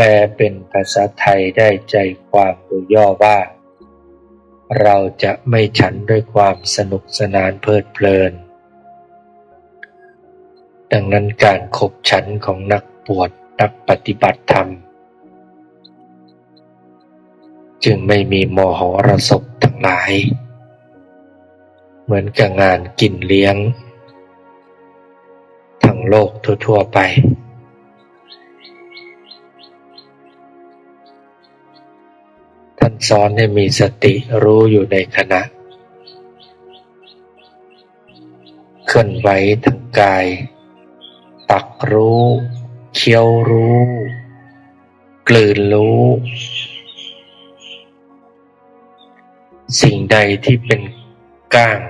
ลเป็นภาษาไทยได้ใจความโดยย่อว่า เราจะไม่ฉันด้วยความสนุกสนานเพลิดเพลิน ดังนั้นการขบฉันของนักบวชนักปฏิบัติธรรม จึงไม่มีมโหรสพทั้งหลาย เหมือนกับงานกินเลี้ยง ทั้งโลกทั่วๆไปานสอนให้มีสติรู้อยู่ในขณะ เคลื่อนไหวทางกาย ตักรู้ เคี้ยวรู้ กลืนรู้ สิ่งใดที่เป็นก้าง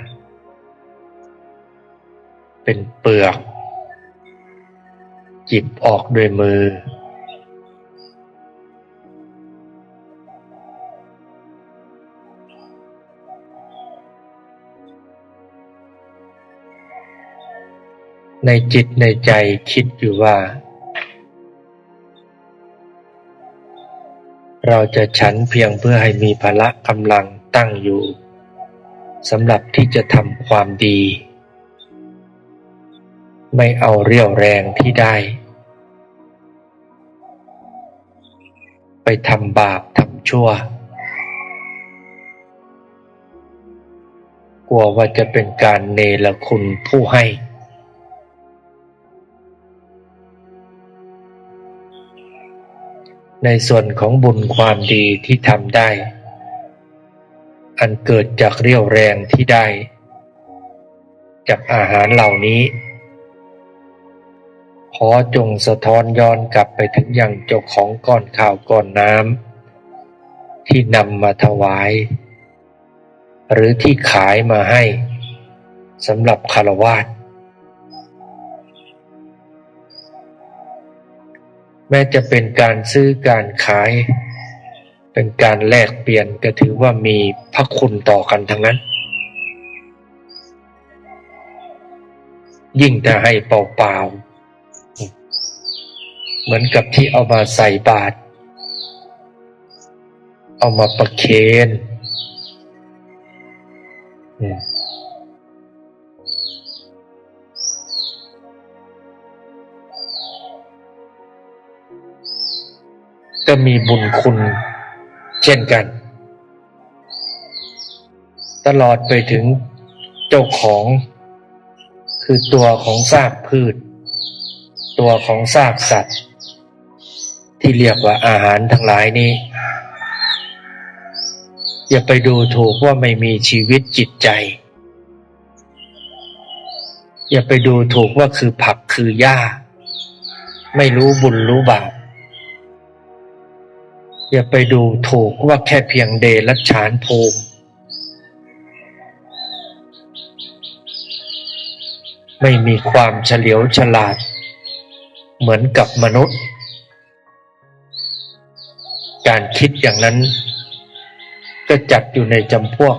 เป็นเปลือกหยิบออกด้วยมือ ในจิตในใจคิดอยู่ว่า เราจะฉันเพียงเพื่อให้มีพละกำลังตั้งอยู่สำหรับที่จะทำความดี ไม่เอาเรี่ยวแรงที่ได้ ไปทำบาปทำชั่ว กลัวว่าจะเป็นการเนรคุณผู้ให้ ในส่วนของบุญความดีที่ทำได้ อันเกิดจากเรี่ยวแรงที่ได้ จากอาหารเหล่านี้ ขอจงสะท้อนย้อนกลับไปถึงยังเจ้าของก้อนข้าวก้อนน้ำที่นำมาถวาย หรือที่ขายมาให้สำหรับคารวาส แม้จะเป็นการซื้อการขาย เป็นการแลกเปลี่ยนก็ถือว่ามีพระคุณต่อกันทั้งนั้น ยิ่งถ้าให้เปล่าๆ เหมือนกับที่เอามาใส่บาตรเอามาประเคน ก็มีบุญคุณเช่นกัน ตลอดไปถึงเจ้าของ คือตัวของซากพืช ตัวของซากสัตว์ ที่เรียกว่าอาหารทั้งหลายนี้ อย่าไปดูถูกว่าไม่มีชีวิตจิตใจ อย่าไปดูถูกว่าคือผักคือหญ้า ไม่รู้บุญรู้บาป อย่าไปดูถูกว่าแค่เพียงเดรัจฉานภูมิ ไม่มีความเฉลียวฉลาด เหมือนกับมนุษย์ การคิดอย่างนั้น ก็จัดอยู่ในจำพวก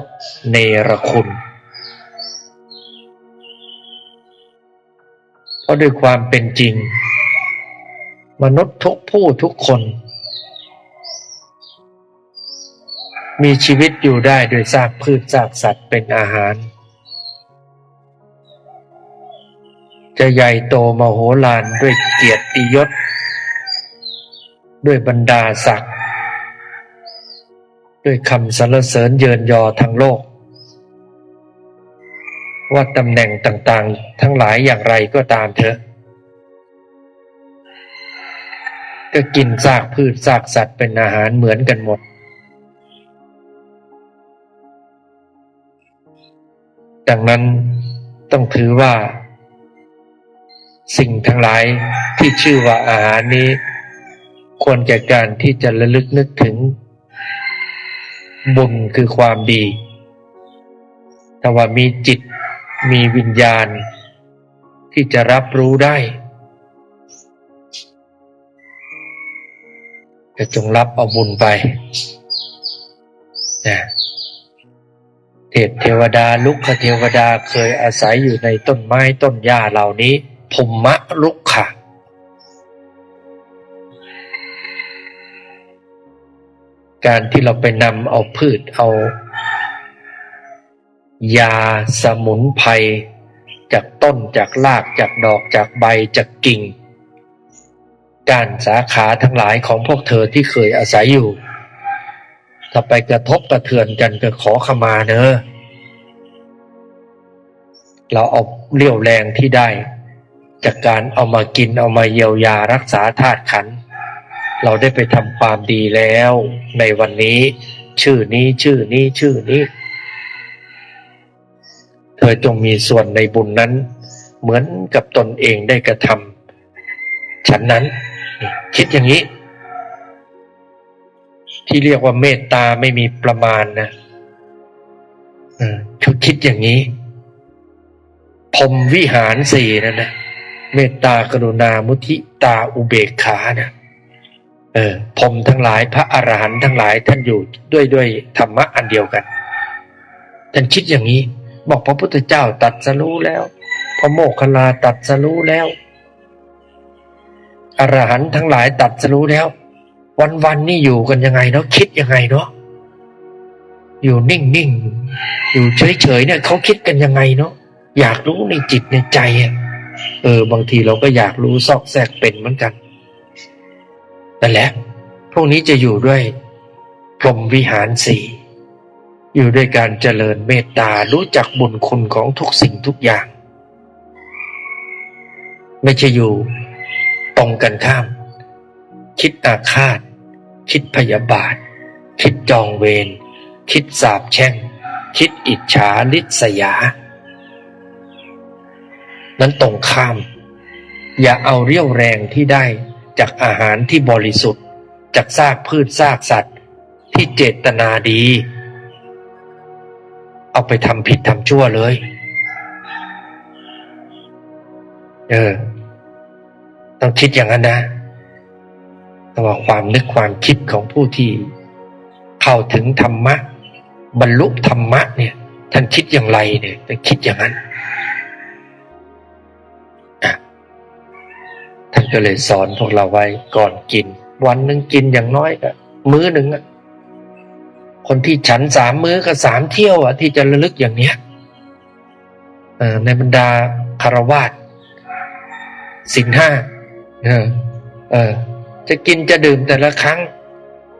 เนรคุณ เพราะด้วยความเป็นจริง มนุษย์ทุกผู้ทุกคน มีชีวิตอยู่ได้โดยซากพืชซากสัตว์เป็นอาหาร จะใหญ่โตมโหฬารด้วยเกียรติยศ ด้วยบรรดาศักดิ์ด้วยคำสรรเสริญเยินยอทั้งโลก ว่าตำแหน่งต่างๆ ทั้งหลายอย่างไรก็ตามเถอะก็กินซากพืชซากสัตว์เป็นอาหารเหมือนกันหมด ดังนั้นต้องถือว่า สิ่งทั้งหลายที่ชื่อว่าอาหารนี้ ควรแก่การที่จะระลึกนึกถึง บุญคือความดีแต่ว่ามีจิตมีวิญญาณ ที่จะรับรู้ได้จะจงรับเอาบุญไปนะ เทพเทวดาลุกขเทวดาเคยอาศัยอยู่ในต้นไม้ต้นหญ้าเหล่านี้ภูมะลุกขะการที่เราไปนำเอาพืชเอา ยาสมุนไพรจากต้นจากรากจากดอกจากใบจากกิ่ง การสาขาทั้งหลายของพวกเธอที่เคยอาศัยอยู่ ถ้าไปกระทบกระเทือนกันก็ขอขมาเนอะเราเอาเรี่ยวแรงที่ได้ จากการเอามากินเอามาเยียวยารักษาธาตุขัน เราได้ไปทำความดีแล้ว ในวันนี้ ชื่อนี้ชื่อนี้ชื่อนี้ เธอจงมีส่วนในบุญนั้น เหมือนกับตนเองได้กระทำฉันนั้น คิดอย่างนี้ ที่เรียกว่าเมตตาไม่มีประมาณนะเออชุดคิดอย่างนี้พรมวิหารสี่นั่นนะเมตตากรุณามุทิตาอุเบกขานะเออพรมทั้งหลายพระอรหันต์ทั้งหลายท่านอยู่ด้วยด้วยธรรมะอันเดียวกัน ท่านคิดอย่างนี้ บอกพระพุทธเจ้าตัดสรู้แล้ว พระโมคคัลลาตัดสรู้แล้วอรหันต์ทั้งหลายตัดสรู้แล้ว วันวันๆนี่อยู่กันยังไงเนาะคิดยังไงเนาะอยู่นิ่งๆอยู่เฉยๆเนี่ยเขาคิดกันยังไงเนาะอยากรู้ในจิตในใจอะเออบางทีเราก็อยากรู้ซอกแซกเป็นเหมือนกันนั่นแหละพวกนี้จะอยู่ด้วยพรหมวิหารสี่อยู่ด้วยการเจริญเมตตารู้จักบุญคุณของทุกสิ่งทุกอย่าง ไม่ใช่อยู่ตรงกันข้าม คิดอาฆาต คิดพยาบาท คิดจองเวร คิดสาบแช่ง คิดอิจฉาลิษยา นั้นตรงข้าม อย่าเอาเรี่ยวแรงที่ได้จากอาหารที่บริสุทธิ์ จากซากพืชซากสัตว์ ที่เจตนาดี เอาไปทำผิดทำชั่วเลย เออ ต้องคิดอย่างนั้นนะ แต่ว่าความนึกความคิดของผู้ที่เข้าถึงธรรมะ บรรลุธรรมะเนี่ย ท่านคิดอย่างไรเนี่ยท่านคิดอย่างนั้นท่านก็เลยสอนพวกเราไว้ก่อนกิน วันหนึ่งกินอย่างน้อยก็มื้อหนึ่งอะคนที่ฉันสามมื้อก็สามเที่ยวอะที่จะระลึกอย่างเนี้ยในบรรดาคารวาสสินห้าเออเออ จะกินจะดื่มแต่ละครั้ง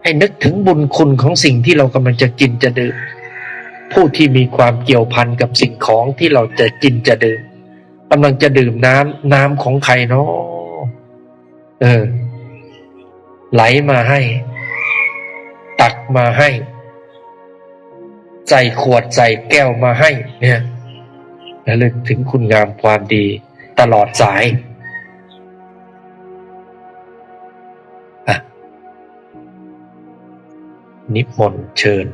ให้นึกถึงบุญคุณของสิ่งที่เรากำลังจะกินจะดื่ม ผู้ที่มีความเกี่ยวพันกับสิ่งของที่เราจะกินจะดื่มกำลังจะดื่มน้ำน้ำของใครเนาะเออ ไหลมาให้ ตักมาให้ ใส่ขวดใส่แก้วมาให้ เนี่ยระลึกถึงคุณงามความดีตลอดสาย นิมนต์เชิญ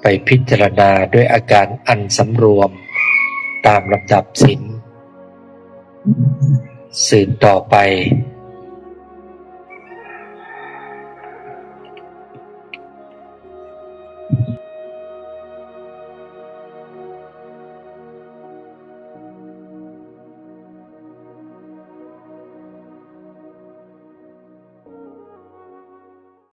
ไปพิจารณาด้วยอาการอันสำรวม ตามลำดับสินสืบต่อไป